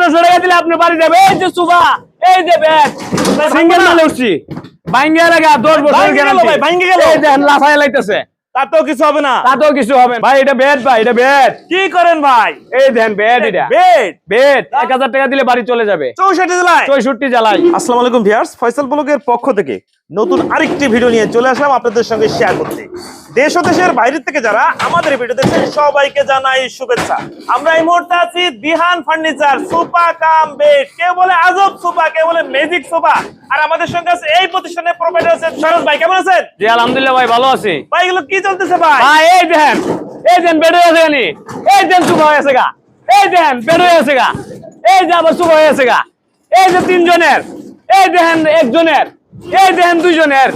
পনেরোশো টাকা দিলে আপনি বাড়ি যাবে এই যে সুবা এই যে ব্যাগ। সিঙ্গেল মালে উঠছি। ভাঙ্গে লাগা দশ বছর গ্যারান্টি ভাই, ভাঙ্গে গেল। এই দেখেন লাফায় লাইতেছে। তাতেও কিছু হবে না। তাতেও কিছু হবে ভাই এটা বেড ভাই এটা বেড কি করেন ভাই? এই দেখেন বেড এটা। বেড বেড এক হাজার টাকা দিলে বাড়ি চলে যাবে। জেলায়। আসসালামু আলাইকুম ভিউয়ার্স ফয়সাল ব্লগের পক্ষ থেকে নতুন আরেকটি ভিডিও নিয়ে চলে আসলাম আপনাদের সঙ্গে শেয়ার করতে। দেশ ও দেশের বাইরে থেকে যারা আমাদের ভিডিও দেখছেন সবাইকে জানাই শুভেচ্ছা। আমরা এই মুহূর্তে আছি Dihan furniture sofa cum bed কেউ বলে আজব সোফা কেউ বলে ম্যাজিক সোফা আর আমাদের সঙ্গে আছে এই প্রতিষ্ঠানের প্রোভাইডার আছেন সরোজ ভাই। কেমন আছেন? জি আলহামদুলিল্লাহ ভাই ভালো আছি। ভাই এগুলো কি চলতেছে ভাই? ভাই এই দেখেন এই দেন বেড হয়ে আছে এই দেন সুবা হয়ে আছে গা। এই দেন বেড হয়ে আছে গা। এই যে আবার সুবা হয়ে আছে গা। এই যে তিনজনের এই দেখেন একজনের। এই দেখেন দুইজনের।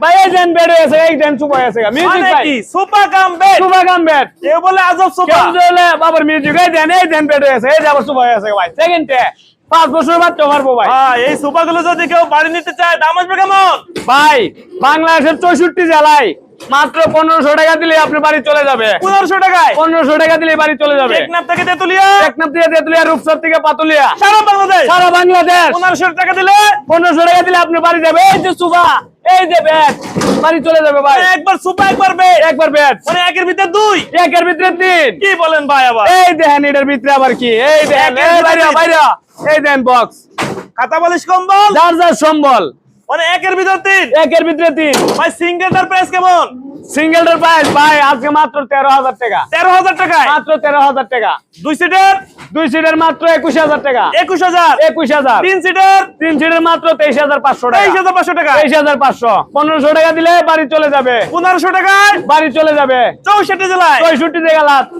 ভাই এই দেন বেড হয়েছে এই দেন সুবা হয়ে মিউজিক ভাই। সুপা কাম বেড সুপা কাম বেড এ বলে আজব সুপা। কেউ যদি বাবার মিউজিক এই দেন এই দেন বেড হয়েছে এই যাবার সুপা হয়েছে হয়ে ভাই। সেকেন্ডে পাঁচ বছর বাচ্চা পারব ভাই। হ্যাঁ এই সুপাগুলো গুলো যদি কেউ বাড়ি নিতে চায় দাম আসবে কেমন? ভাই বাংলাদেশের চৌষট্টি জেলায় মাত্র পনেরোশো টাকা দিলে আপনি বাড়ি চলে যাবে। পনেরোশো টাকায়? পনেরোশো টাকা দিলে বাড়ি চলে যাবে। থেকে তেতুলিয়া? থেকে তেতুলিয়া রূপসর থেকে পাতুলিয়া। সারা বাংলাদেশ? সারা বাংলাদেশ। পনেরোশো টাকা দিলে? পনেরোশো টাকা দিলে আপনি বাড়ি যাবে। এই যে সুবা এই যে বাড়ি চলে যাবে ভাই। একবার সুপা একবার একবার মানে একের ভিতরে দুই? একের ভিতরে তিন। কি বলেন ভাই আবার? এই দেখেন এটার ভিতরে আবার কি? এই দেখেন এই বাইরে এই বক্স খাতা বালিশ কম্বল? যার যার সম্বল। মানে একের ভিতর তিন। একের ভিতরে তিন। ভাই সিঙ্গেলটার প্রাইস কেমন? সিঙ্গেলটার প্রাইস ভাই আজকে মাত্র তেরো হাজার টাকা। তেরো হাজার টাকা মাত্র তেরো হাজার টাকা। দুই সিটের দুই সিটের মাত্র একুশ হাজার টাকা। একুশ হাজার? একুশ হাজার। তিন সিটের তিন সিটের মাত্র তেইশ হাজার পাঁচশো তেইশ হাজার পাঁচশো টাকা। তেইশ হাজার পাঁচশো। পনেরোশো টাকা দিলে বাড়ি চলে যাবে। পনেরোশো টাকায়? বাড়ি চলে যাবে। চৌষট্টি জেলায়?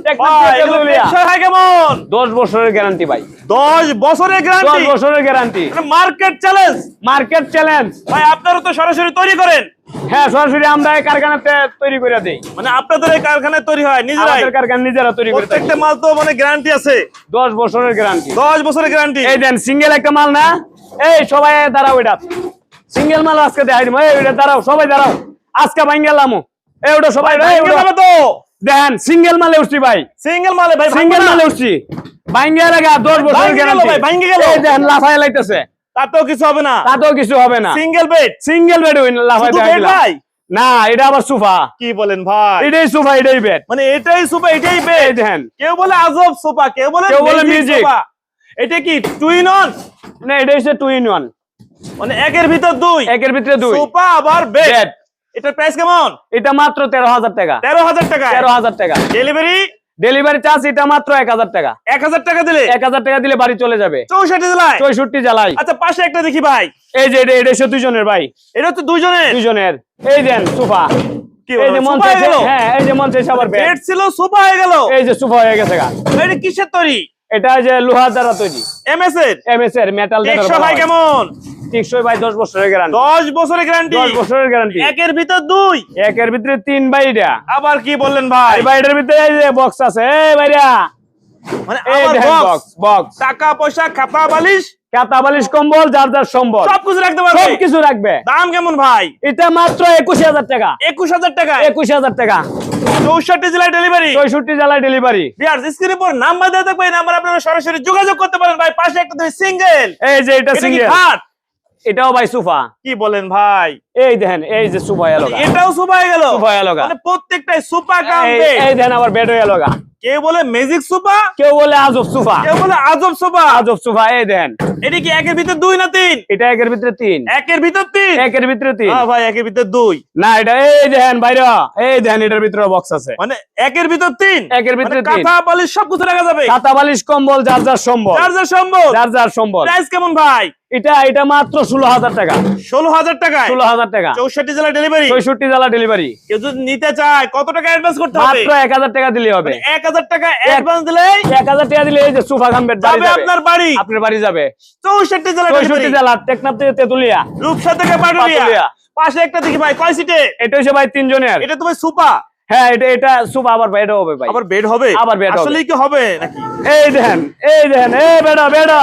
টেকসই হয় কেমন? দশ বছরের গ্যারান্টি ভাই। দশ বছরের দশ বছরের guarantee market challenge market challenge ভাই আপনারা তো সরাসরি তৈরি করেন। হ্যাঁ সরাসরি আমরা এই কারখানাতে তৈরি করে দিই। মানে আপনাদের এই কারখানায় তৈরি হয় নিজেরাই। আমাদের কারখানা নিজেরা তৈরি করে প্রত্যেকটা মাল তো মানে গ্যারান্টি আছে। দশ বছরের গ্যারান্টি দশ বছরের গ্যারান্টি এই দেন সিঙ্গেল একটা মাল না? এই সবাই দাঁড়াও এটা। সিঙ্গেল মাল আজকে দেখাই দিব এই দাঁড়াও সবাই দাঁড়াও। আজকে ভাই গেলাম এই ওটা সবাই তো। দেন সিঙ্গেল মালে উঠছি ভাই। সিঙ্গেল মালে ভাই সিঙ্গেল মালে উঠছি। ভাঙ্গে লাগা দশ বছর ভাঙ্গে গেল গ্যারান্টি ভাই, ভাঙ্গে গেল। এই দেন লাফায় লাইতেছে। তাতেও কিছু হবে না। তাতেও কিছু হবে না। সিঙ্গেল বেড সিঙ্গেল বেড লাফায়। ভাই? না এটা আবার সোফা। কি বলেন ভাই? এটাই সোফা এটাই বেড মানে এটাই সোফা এটাই বেড হ্যাঁ কেউ বলে আজব সোফা কেউ বলে কেউ বলে মিউজিক এটা কি টু ইন অন না এটা হচ্ছে টু ইন ওয়ান মানে একের ভিতর দুই। একের ভিতরে দুই। সোফা আবার বেড বেড এটার প্রাইস কেমন? এটা মাত্র তেরো হাজার টাকা। তেরো হাজার টাকা তেরো হাজার টাকা। ডেলিভারি ডেলিভারি চার্জ এটা মাত্র এক হাজার টাকা। এক হাজার টাকা দিলে? এক হাজার টাকা দিলে বাড়ি চলে যাবে। চৌষট্টি জেলায়? চৌষট্টি আচ্ছা পাশে একটা দেখি ভাই। এই যে এটা এটা দুজনের ভাই। এটা হচ্ছে দুইজনের? দুজনের এই দেন সোফা। এই যে মঞ্চে হয়ে এই যে মঞ্চে সবার বেড ছিল সোফা হয়ে গেল। এই যে সোফা হয়ে গেছে এটা কিসের তৈরি? এটা যে লোহার দ্বারা তৈরি। এমএস এর? এমএস এর মেটাল কেমন? টিকসই ভাই দশ বছরের গ্যারান্টি দশ বছরের গ্যারান্টি দশ বছরের গ্যারান্টি একের ভিতর দুই? একের ভিতরে তিন ভাই এটা আবার কি বললেন ভাই? এই ভাইটার ভিতরে বক্স আছে এই ভাইরা মানে এই আবার দেখেন বক্স বক্স বক্স টাকা পয়সা খাতা বালিশ? কাতা বালিশ কম্বল যার যার সবকিছু রাখতে পারবে? রাখবে। দাম কেমন ভাই? এটা মাত্র একুশ হাজার টাকা। একুশ হাজার টাকা? একুশ হাজার টাকা। চৌষট্টি জেলায় ডেলিভারি চৌষট্টি জেলায় ডেলিভারি স্ক্রিনের নাম্বার দেওয়া থাকবে এই নাম্বার আপনারা সরাসরি যোগাযোগ করতে পারেন। ভাই পাশে একটা সিঙ্গেল এই যে এটা সিঙ্গেল এটাও ভাই সুফা। কি বলেন ভাই? এই দেখেন এই যে সুফা এলো এটাও সুপা হয়ে গেল সুফা এলো মানে প্রত্যেকটাই সুপা এই- দেখেন আবার বেড হয়ে কেউ বলে ম্যাজিক সুপা? কেউ বলে আজব সুফা কেউ বলে আজব সুপা। আজব সুফা এই দেখেন। এটা কি একের ভিতর দুই না তিন? এটা একের ভিতরে তিন। একের ভিতর তিন? একের ভিতরে তিন। হ্যাঁ ভাই একের ভিতর দুই। না এটা এই দেখেন বাইরে। এই দেখেন এটার ভিতরে বক্স আছে। মানে একের ভিতর তিন? একের ভিতরে মানে তিন। কাঁথা বালিশ সব কিছু রাখা যাবে। কাতা বালিশ কম্বল যার যার সম্বল। যার যা সম্ভব যার যার সম্বল। প্রাইস কেমন ভাই? এটা এটা মাত্র ষোলো হাজার টাকা। ষোলো হাজার টাকায়? ষোলো হাজার টাকা। চৌষট্টি জেলা ডেলিভারি চৌষট্টি জেলা ডেলিভারি কেউ যদি নিতে চায় কত টাকা অ্যাডভান্স করতে হবে? মাত্র এক হাজার টাকা দিলে হবে। এক হাজার টাকা অ্যাডভান্স দিলেই এক হাজার টাকা দিলে এই যে সোফা খাম্বের যাবে আপনার বাড়ি। আপনার বাড়ি যাবে। চৌষট্টি জেলা চৌষট্টি জেলা টেকনাফ থেকে তেতুলিয়া। রূপসা থেকে পাটুলিয়া। পাটুলিয়া। পাশে একটা দেখি ভাই কয় সিটে এটা হচ্ছে ভাই তিনজনের। এটা তো ভাই সুপা হ্যাঁ এটা এটা সোফা আবার এটা হবে ভাই। আবার বেড হবে? আবার হবে। আসলে কি হবে নাকি? এই দেখেন এই দেখেন এই বেড়া বেড়া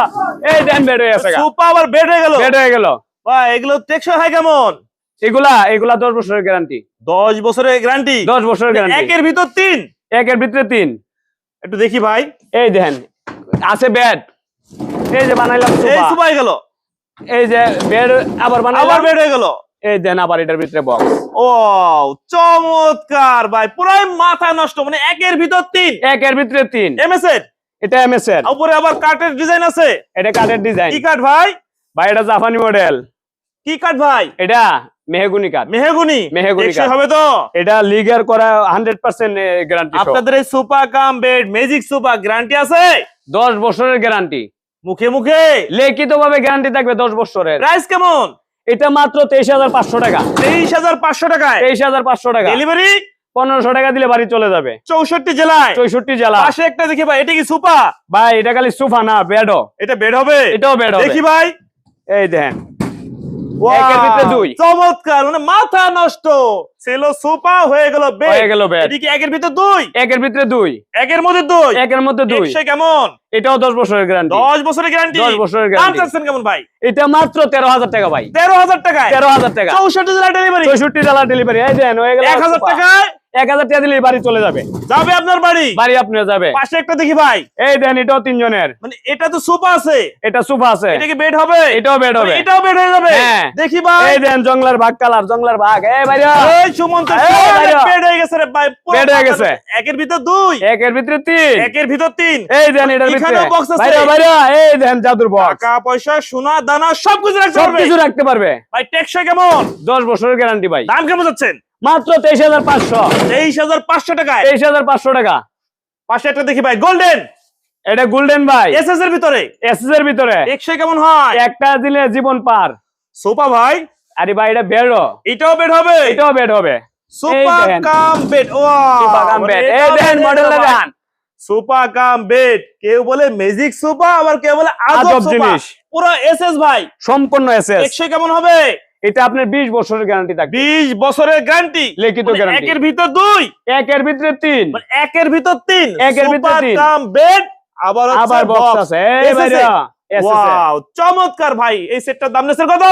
এই দেখেন বেড হয়ে গেছে সুপা আবার বেড হয়ে গেল? বেড হয়ে গেল। ভাই এগুলো টেকসই হয় কেমন? এগুলা এগুলা দশ বছরের গ্যারান্টি দশ বছরের গ্যারান্টি দশ বছরের গ্যারান্টি একের ভিতর তিন? একের ভিতরে তিন। একটু দেখি ভাই। এই দেখেন আছে বেড এই যে বানাইলাম এই সুপাই গেল। এই যে বেড আবার বানাই আবার বেড হয়ে গেল। এই দেন আবার এটার ভিতরে বক্স ও চমৎকার ভাই পুরাই মাথা নষ্ট মানে একের ভিতর তিন। একের ভিতরে তিন। এমএস এর এটা এমএস এর উপরে আবার কাঠের ডিজাইন আছে। এটা কাঠের ডিজাইন কি কাঠ ভাই? ভাই এটা জাপানি মডেল কি কাঠ ভাই? এটা মেহগুনি কাঠ। মেহগুনি? মেহগনি কাঠ। হবে তো। এটা লিগার করা হান্ড্রেড পার্সেন্ট গ্যারান্টি আপনাদের এই sofa cum bed magic sofa guarantee আছে? দশ বছরের গ্যারান্টি মুখে মুখে? লিখিত ভাবে গ্যারান্টি থাকবে দশ বছরের। প্রাইস কেমন? এটা মাত্র তেইশ হাজার পাঁচশো টাকা। তেইশ হাজার পাঁচশো টাকায়? তেইশ হাজার পাঁচশো টাকা। ডেলিভারি পনেরোশো টাকা দিলে বাড়ি চলে যাবে। চৌষট্টি জেলায়? চৌষট্টি জেলা। পাশে একটা দেখি ভাই এটা কি সোফা ভাই এটা খালি সোফা না বেডও এটা বেড হবে? এটাও বেড হবে। দেখি ভাই। এই দেখেন Wow, একের ভিতরে দুই। চমৎকার মানে মাথা নষ্ট। ছিল সোফা হয়ে গেল হয়ে গেল এদিকে একের ভিতরে দুই। একের ভিতরে দুই। একের মধ্যে দুই। একের মধ্যে দুই। সে কেমন? এটাও দশ বছরের গ্যারান্টি দশ বছরের গ্যারান্টি দশ বছরের গ্যারান্টি চাচ্ছেন কেমন ভাই? এটা মাত্র তেরো হাজার টাকা ভাই। তেরো হাজার টাকা তেরো হাজার টাকা। চৌষট্টি জেলা ডেলিভারি চৌষট্টি জেলা ডেলিভারি এই দেন হয়ে গেল এক হাজার। টাকায় এক হাজার টাকা দিলে বাড়ি চলে যাবে। যাবে আপনার বাড়ি? বাড়ি আপনার যাবে। পাশে একটা দেখি ভাই। এই দেন এটাও তিনজনের। মানে এটা তো সোফা আছে। এটা সোফা আছে। এটা কি বেড হবে? এটাও বেড হবে। মানে এটাও বেড হয়ে যাবে। হ্যাঁ। দেখি ভাই। এই দেন ভাগ কালার ভাগ এই ভাইরা এই সুমন্ত বেড হয়ে গেছে রে ভাই। Bed হয়ে গেছে। একের ভিতর দুই। একের ভিতরে তিন। একের ভিতর তিন। এই দেন এটার ভিতরে। box আছে। ভাইরা ভাইরা এই দেন জাদুর বক্স টাকা পয়সা সোনা দানা সবকিছু রাখতে পারবে। কিছু রাখতে পারবে। ভাই টেকসই কেমন? দশ বছরের গ্যারান্টি ভাই। দাম কেমন যাচ্ছেন? মাত্র তেইশ হাজার পাঁচশো। তেইশ হাজার পাঁচশো টাকায়? তেইশ হাজার পাঁচশো টাকা। পাশে একটা দেখি ভাই গোল্ডেন। এটা গোল্ডেন ভাই। এস এস এর ভিতরে? এসএস এর ভিতরে। টেকসই কেমন হয়? একটা দিলে জীবন পার। সোফা ভাই। আরে ভাই এটা বেডও এটাও বেড হবে? এটাও বেড হবে। সোফা কাম বেড ও সোফা কাম বেড এই দেন মডেলটা দেন সোফা কাম বেড কেউ বলে ম্যাজিক সোফা আবার কেউ বলে আজব আজব জিনিস। পুরো এস এস ভাই। সম্পূর্ণ এসএস। টেকসই কেমন হবে? এটা আপনার বিশ বছরের গ্যারান্টি থাকবে। বিশ বছরের গ্যারান্টি লিখিত গ্যারান্টি একের ভিতর দুই? একের ভিতরে তিন। মানে একের ভিতর তিন? একের ভিতর তিন। কাম বেড আবার আবার বক্স আছে। এই ভাইরা ওয়াও চমৎকার ভাই। এই সেটটার দাম নেছে কত?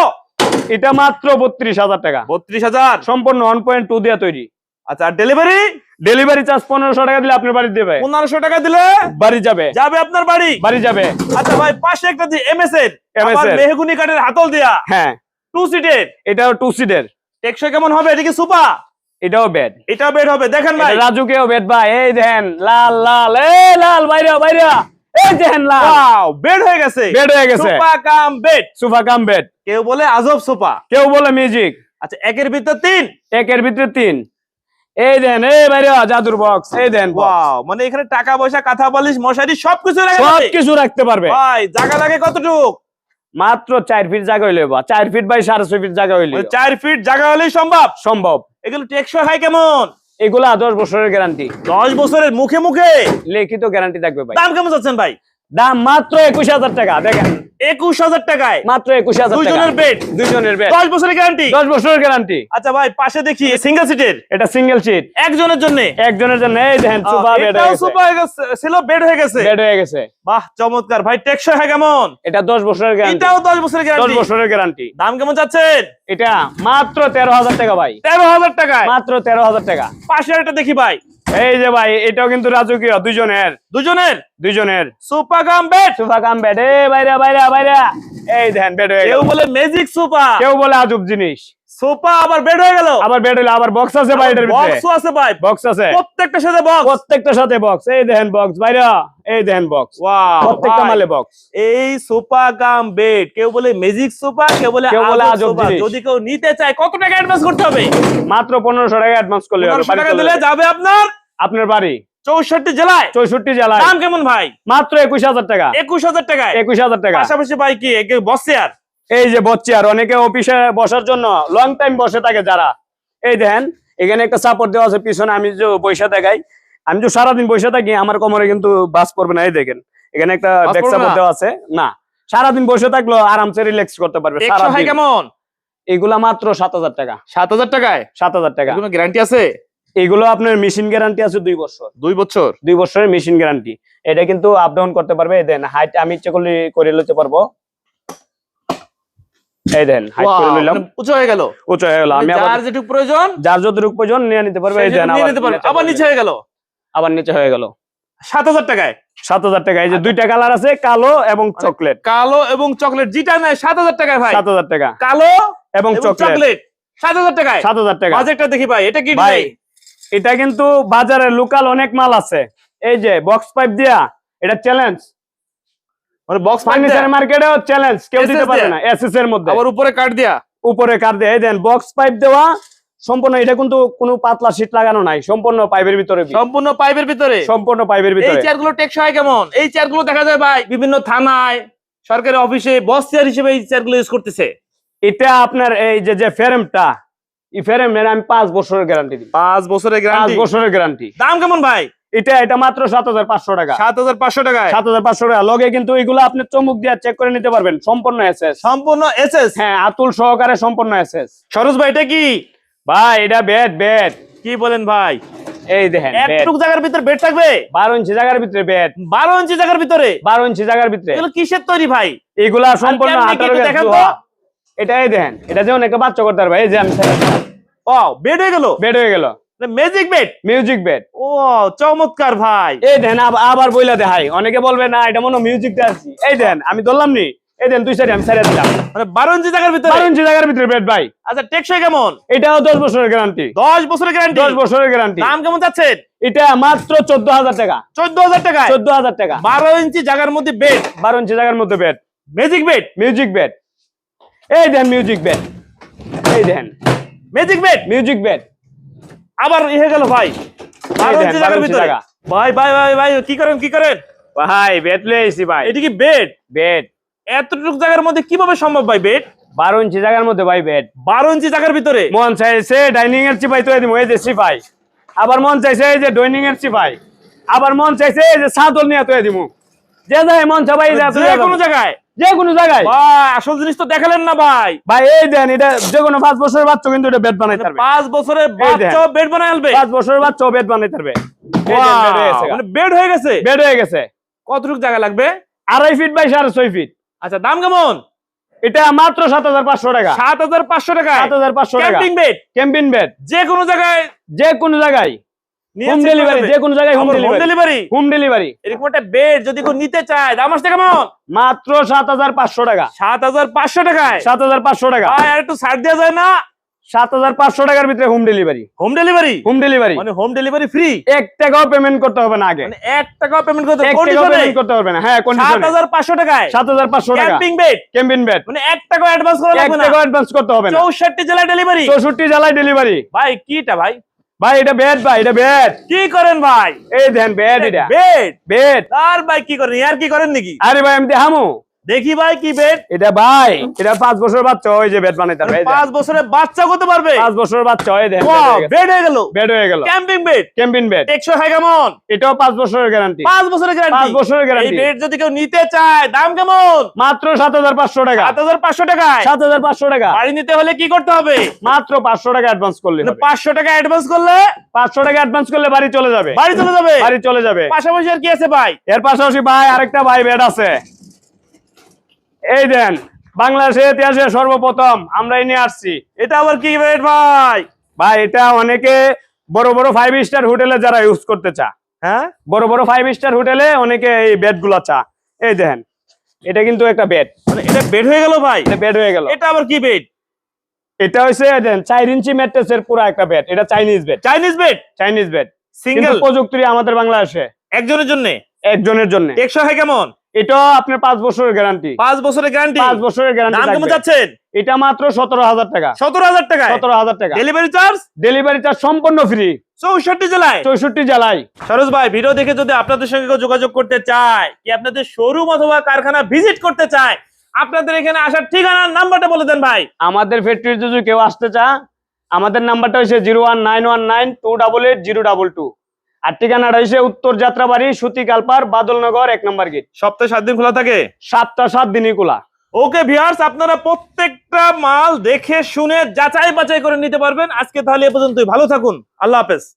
এটা মাত্র বত্রিশ হাজার টাকা। বত্রিশ হাজার? সম্পূর্ণ ওয়ান পয়েন্ট টু দিয়ে তৈরি। আচ্ছা ডেলিভারি ডেলিভারি চার্জ পনেরোশো টাকা দিলে আপনার বাড়ি দেবে পনেরোশো টাকা দিলে? বাড়ি যাবে। যাবে আপনার বাড়ি? বাড়ি যাবে। আচ্ছা ভাই পাশে একটা MS আবার এর। মেহগুনি কাঠের হাতল দেয়া। হ্যাঁ। টু সিটের এটাও টু সিটের টেকসই কেমন হবে? এদিকে সুপা? এটাও বেড এটা বেড হবে। দেখেন ভাই। রাজুকেও বেড ভাই। এই দেন লাল লাল। এই লাল বাইরে বাইরে এই দেখেন লাল। ওয়াও বেড হয়ে গেছে। বেড হয়ে গেছে। Sofa cum bed sofa cum bed কেউ বলে আজব সোফা কেউ বলে মিউজিক আচ্ছা একের ভিতর তিন। একের ভিতরে তিন। এই দেন এই বাইরে জাদুর বক্স এই দেন। ওয়াও মানে এখানে টাকা পয়সা কাঁথা বালিশ মশারি সবকিছু রাখা সব যাবে। কিছু রাখতে পারবে। ভাই জায়গা লাগে কতটুক? মাত্র চার ফিট জায়গা হইলে বা চার ফিট বাই সাড়ে ছয় ফিট জায়গা হইলে মানে চার ফিট জায়গা হলেই সম্ভব? সম্ভব। এগুলো টেকসই হয় কেমন? এগুলা দশ বছরের গ্যারান্টি দশ বছরের মুখে মুখে? লিখিত গ্যারান্টি থাকবে ভাই। দাম কেমন যাচ্ছেন ভাই? দাম মাত্র একুশ হাজার টাকা দেখেন। একুশ হাজার টাকায়? মাত্র একুশ হাজার দুইজনের বেড দুইজনের বেড দশ বছরের গ্যারান্টি দশ বছরের গ্যারান্টি আচ্ছা ভাই পাশে দেখি সিঙ্গেল সিটের এটা সিঙ্গেল সিট একজনের জন্য? একজনের জন্য এই দেখেন সোফা বেড সোফা হয়ে গেছে। ছিল বেড হয়ে গেছে। বেড হয়ে গেছে। বাহ চমৎকার। ভাই টেকসই হয় কেমন? এটা দশ বছরের গ্যারান্টি এটাও দশ বছরের গ্যারান্টি দশ বছরের গ্যারান্টি দাম কেমন যাচ্ছেন এটা মাত্র তেরো হাজার টাকা ভাই। তেরো হাজার টাকায়? মাত্র তেরো হাজার টাকা। পাশে একটা দেখি ভাই। এই যে ভাই এটাও কিন্তু রাজকীয় দুইজনের দুজনের? দুইজনের sofa cum bed sofa cum bed এ বাইরা বাইরা বাইরা। এই দেখেন বেড হয়ে কেউ বলে ম্যাজিক সোফা কেউ বলে আজব জিনিস। সোফা আবার বেড হয়ে গেল। আবার বেড হইল আবার বক্স আছে ভাই এটার ভিতরে। বক্সও আছে ভাই। বক্স আছে। প্রত্যেকটার সাথে বক্স প্রত্যেকটার সাথে বক্স এই দেখেন বক্স এই দেখেন বক্স ওয়াও প্রত্যেকটা মালে বক্স এই সোফা বেড কেউ বলে ম্যাজিক সোফা কেউ বলে কেউ বলে আজব জিনিস। যদি কেউ নিতে চায় কত টাকা অ্যাডভান্স করতে হবে? মাত্র পনেরোশো টাকা অ্যাডভান্স করলে হবে 1500 টাকা দিলে। যাবে আপনার আপনার বাড়ি? চৌষট্টি জেলায়? চৌষট্টি জেলায়। দাম কেমন ভাই? মাত্র একুশ হাজার টাকা। একুশ হাজার টাকা একুশ হাজার টাকা। পাশাপাশি ভাই কি বসে আর এই যে বচ্চি আর অনেকে অফিসে বসার জন্য লং টাইম বসে থাকে যারা। এই দেখেন এখানে একটা সাপোর্ট দেওয়া আছে পিছনে আমি যে বৈশা দেখাই আমি যে সারাদিন বসে থাকি আমার কোমরে কিন্তু বাস পড়বে না এই দেখেন। এখানে একটা ব্যাক সাপোর্ট? দেওয়া আছে। না সারাদিন বসে থাকলেও আরামসে রিল্যাক্স করতে পারবে সারাদিন। কেমন? এগুলা মাত্র সাত হাজার টাকা। সাত হাজার টাকায়? সাত হাজার টাকা। কোনো গ্যারান্টি আছে? এগুলো আপনার মেশিন গ্যারান্টি আছে দুই বছর। দুই বছর? দুই বছরের মেশিন গ্যারান্টি এটা কিন্তু আপ ডাউন করতে পারবে। দেন হাইট আমি ইচ্ছে করলে করে নিতে পারব। এই দেন হাইট করে নিলাম মানে উঁচু হয়ে গেল। উঁচু হয়ে গেল। আমি যার যেটুকু প্রয়োজন যার যতটুকু প্রয়োজন নিয়ে নিতে পারবে। এই দেন আবার নিচে হয়ে গেল। আবার নিচে হয়ে গেল। সাত হাজার টাকায়? সাত হাজার টাকা এই যে দুইটা কালার আছে কালো এবং চকলেট কালো এবং চকলেট যেটা নেয় সাত হাজার টাকায় ভাই। সাত হাজার টাকা। কালো এবং চকলেট সাত হাজার টাকায়। সাত হাজার টাকা। বাজেটটা দেখি ভাই এটা কি ভাই? এটা কিন্তু বাজারে লোকাল অনেক মাল আছে। এই যে বক্স পাইপ দিয়া এটা চ্যালেঞ্জ মানে বক্স ফার্নিচার মার্কেটেও চ্যালেঞ্জ কেউ দিতে দেয়া? না এসএস এর মধ্যে। আবার উপরে কাট দিয়া? উপরে কার দিয়ে এই দেন বক্স পাইপ দেওয়া সম্পূর্ণ এটা কিন্তু কোনো পাতলা শীট লাগানো নাই সম্পূর্ণ পাইপের ভিতরে। সম্পূর্ণ পাইপের ভিতরে? সম্পূর্ণ পাইপের এই ভিতরে চেয়ারগুলো টেকসই হয় কেমন? এই চেয়ারগুলো দেখা যায় ভাই বিভিন্ন থানায় সরকারি অফিসে বস চেয়ার হিসেবে এই চেয়ারগুলো ইউজ করতেছে। এটা আপনার এই যে যে ফ্রেমটা এই ফ্রেমের আমি পাঁচ বছরের গ্যারান্টি দিই পাঁচ বছরের পাঁচ বছরের গ্যারান্টি দাম কেমন ভাই? এটা এটা মাত্র সাত হাজার পাঁচশো টাকা। সাত হাজার পাঁচশো টাকায়? সাত হাজার পাঁচশো টাকা। লগে কিন্তু এগুলো আপনি চমুক দিয়ে চেক করে নিতে পারবেন। সম্পূর্ণ এসএস সম্পূর্ণ এস এস হ্যাঁ আতুল সহকারে সম্পূর্ণ এসএস সরোজ ভাই এটা কি? ভাই এটা বেড বেড কি বলেন ভাই? এই দেখেন একটুক জায়গার ভিতরে বেড থাকবে? বারো ইঞ্চি জায়গার ভিতরে বেড বারো ইঞ্চি জায়গার ভিতরে? বারো ইঞ্চি জায়গার ভিতরে। এগুলো কিসের তৈরি ভাই? এগুলা সম্পূর্ণ আঠারো তো? এটাই দেখেন এটা যেমন একটা বাচ্চা করতে পারবে এই যে আমি ও বেড হয়ে গেল? বেড হয়ে গেল। ম্যাজিক বেড মিউজিক বেড ও চমৎকার ভাই। এই দেন আবার বইলা দেখাই। অনেকে বলবে না এটা মনে মিউজিক ডান্সি এই দেন আমি ধরলাম নি। এই দেন দুই সাইডে আমি সাইডে দিলাম। মানে বারো ইঞ্চি জায়গার ভিতরে? বারো ইঞ্চি জায়গার ভিতরে বেড ভাই। আচ্ছা টেকসই কেমন? এটাও দশ বছরের গ্যারান্টি দশ বছরের গ্যারান্টি দশ বছরের গ্যারান্টি দাম কেমন যাচ্ছেন এটা মাত্র চোদ্দ হাজার টাকা। চোদ্দ হাজার টাকায়? চোদ্দ হাজার টাকা। বারো ইঞ্চি জায়গার মধ্যে বেড বারো ইঞ্চি জায়গার মধ্যে বেড বেড মিউজিক বেড এই দেন মিউজিক বেড এই দেন। ম্যাজিক বেড মিউজিক বেড আবার ইয়ে গেল ভাই। বারো দেন, ইঞ্চি 12 জায়গার ভিতরে। ভাই ভাই ভাই ভাই কি করেন কি করেন? ভাই বেড লয়ে ভাই। এটা কি বেড বেড এতটুকু জায়গার মধ্যে কীভাবে সম্ভব ভাই বেড বারো ইঞ্চি জায়গার মধ্যে ভাই বেড বারো ইঞ্চি জায়গার ভিতরে? মন চাইছে ডাইনিং এর চিপাই তো দিব এই যে চিপাই। আবার মন চাইছে এই যে ডাইনিং এর চিপাই। আবার মন চাইছে এই যে সাদল নিয়ে তো দিব। যে যায় মন চাই যে কোনো জায়গায়। যে কোনো জায়গায়। ভাই আসল জিনিস তো দেখালেন না ভাই। ভাই এই দেন এটা যে কোনো পাঁচ বছরের বাচ্চা কিন্তু এটা বেড বানাইতে পারবে। পাঁচ বছরের বাচ্চা বেড বানায় আনবে? পাঁচ বছরের বাচ্চা বেড বানাইতে পারবে। মানে বেড হয়ে গেছে? বেড হয়ে গেছে। কতটুকু জায়গা লাগবে? আড়াই ফিট বাই সাড়ে ছয় ফিট আচ্ছা দাম কেমন? এটা মাত্র সাত হাজার পাঁচশো টাকা। সাত হাজার পাঁচশো টাকা সাত হাজার পাঁচশো টাকা। ক্যাম্পিং বেড ক্যাম্পিং বেড যে কোনো জায়গায়? যে কোনো জায়গায়। Home delivery. যে কোনো জায়গায় হোম ডেলিভারি হোম ডেলিভারি এরকম একটা বেড যদি কেউ নিতে চায় দাম আসছে কেমন? মাত্র সাত হাজার পাঁচশো টাকা। সাত হাজার পাঁচশো টাকায়? সাত হাজার পাঁচশো টাকা। আর একটু ছাড় দেওয়া যায় না? সাত হাজার পাঁচশো টাকার ভিতরে home delivery home delivery home delivery মানে হোম ডেলিভারি ফ্রি এক টাকাও পেমেন্ট করতে হবে না আগে। মানে এক টাকা পেমেন্ট করতে এক টাকাও এ? পেমেন্ট করতে হবে না। হ্যাঁ সাত কন্ডিশনে হাজার পাঁচশো টাকায়? সাত হাজার পাঁচশো টাকা। ক্যাম্পিং বেড ক্যাম্পিং বেড মানে এক টাকা অ্যাডভান্স করা এক লাগবে না? টাকাও অ্যাডভান্স করতে হবে না। চৌষট্টি জেলায় ডেলিভারি চৌষট্টি জেলায় ডেলিভারি ভাই কিটা ভাই? ভাই এটা বেড ভাই এটা বেড কি করেন ভাই? এই দেন বেড এটা। বেড বেড আর ভাই কি করেন? আর কি করেন নাকি? আরে ভাই আমি দেখামু। দেখি ভাই কি বেড এটা ভাই এটা পাঁচ বছর বাচ্চা ওই যে বেড বানাইতে হবে পাঁচ বছরের বাচ্চা করতে পারবে? পাঁচ বছর বাচ্চা ওই দেন বেড হয়ে গেল। বেড হয়ে গেল। ক্যাম্পিং বেড ক্যাম্পিং বেড টেকসই হয় কেমন? এটাও পাঁচ বছরের গ্যারান্টি পাঁচ বছরের গ্যারান্টি পাঁচ বছরের এই গ্যারান্টি বেড যদি কেউ নিতে চায় দাম কেমন? মাত্র সাত হাজার পাঁচশো টাকা। সাত হাজার পাঁচশো টাকায়? সাত হাজার পাঁচশো টাকা। বাড়ি নিতে হলে কি করতে হবে? মাত্র পাঁচশো টাকা অ্যাডভান্স করলে হবে। পাঁচশো টাকা অ্যাডভান্স করলে? পাঁচশো টাকা অ্যাডভান্স করলে বাড়ি চলে যাবে। বাড়ি চলে যাবে? বাড়ি চলে যাবে। পাশাপাশি আর কি আছে ভাই? এর পাশাপাশি ভাই আরেকটা ভাই বেড আছে। এই দেন বাংলাদেশের ইতিহাসে সর্বপ্রথম আমরা নিয়ে আসছি। এটা আবার কি বেড ভাই? ভাই এটা অনেকে বড় বড় ফাইভ স্টার হোটেলে যারা ইউজ করতে চা হ্যাঁ? বড় বড় ফাইভ স্টার হোটেলে অনেকে এই বেডগুলা চা এই দেখেন এটা কিন্তু একটা বেড মানে এটা বেড হয়ে গেল ভাই? এটা বেড হয়ে গেল। এটা আবার কি বেড এটা হচ্ছে দেন চার ইঞ্চি ম্যাট্রেসের পুরো একটা বেড এটা Chinese bed Chinese bed Chinese bed single single প্রযুক্তি আমাদের বাংলাদেশে। একজনের জন্য? একজনের জন্য। টেকসই হয় কেমন? এটা আপনার পাঁচ বছরের গ্যারান্টি পাঁচ বছরের গ্যারান্টি পাঁচ বছরের দাম কেমন গ্যারান্টি যাচ্ছেন এটা মাত্র সতেরো হাজার টাকা। সতেরো হাজার টাকায়? সতেরো হাজার টাকা। ডেলিভারি চার্জ ডেলিভারি চার্জ সম্পূর্ণ ফ্রি চৌষট্টি জেলায়? চৌষট্টি জেলায়। সরোজ ভাই ভিডিও দেখে যদি আপনাদের সঙ্গে কেউ যোগাযোগ করতে চায় কি আপনাদের শোরুম অথবা কারখানা ভিজিট করতে চায় আপনাদের এখানে আসার ঠিকানার নাম্বারটা বলে দেন ভাই। আমাদের ফ্যাক্টরি যদি কেউ আসতে চা আমাদের নাম্বারটা হচ্ছে zero one nine one nine two double eight zero double two আর ঠিকানাটা হচ্ছে উত্তর যাত্রাবাড়ি সুতি কালপার বাদলনগর এক নম্বর গেট। সপ্তাহে সাত দিন খোলা থাকে? সাতটা সাত দিনই খোলা। ওকে ভিউয়ার্স আপনারা প্রত্যেকটা মাল দেখে শুনে যাচাই বাছাই করে নিতে পারবেন। আজকে তাহলে এ পর্যন্তই। ভালো থাকুন। আল্লাহ হাফেজ।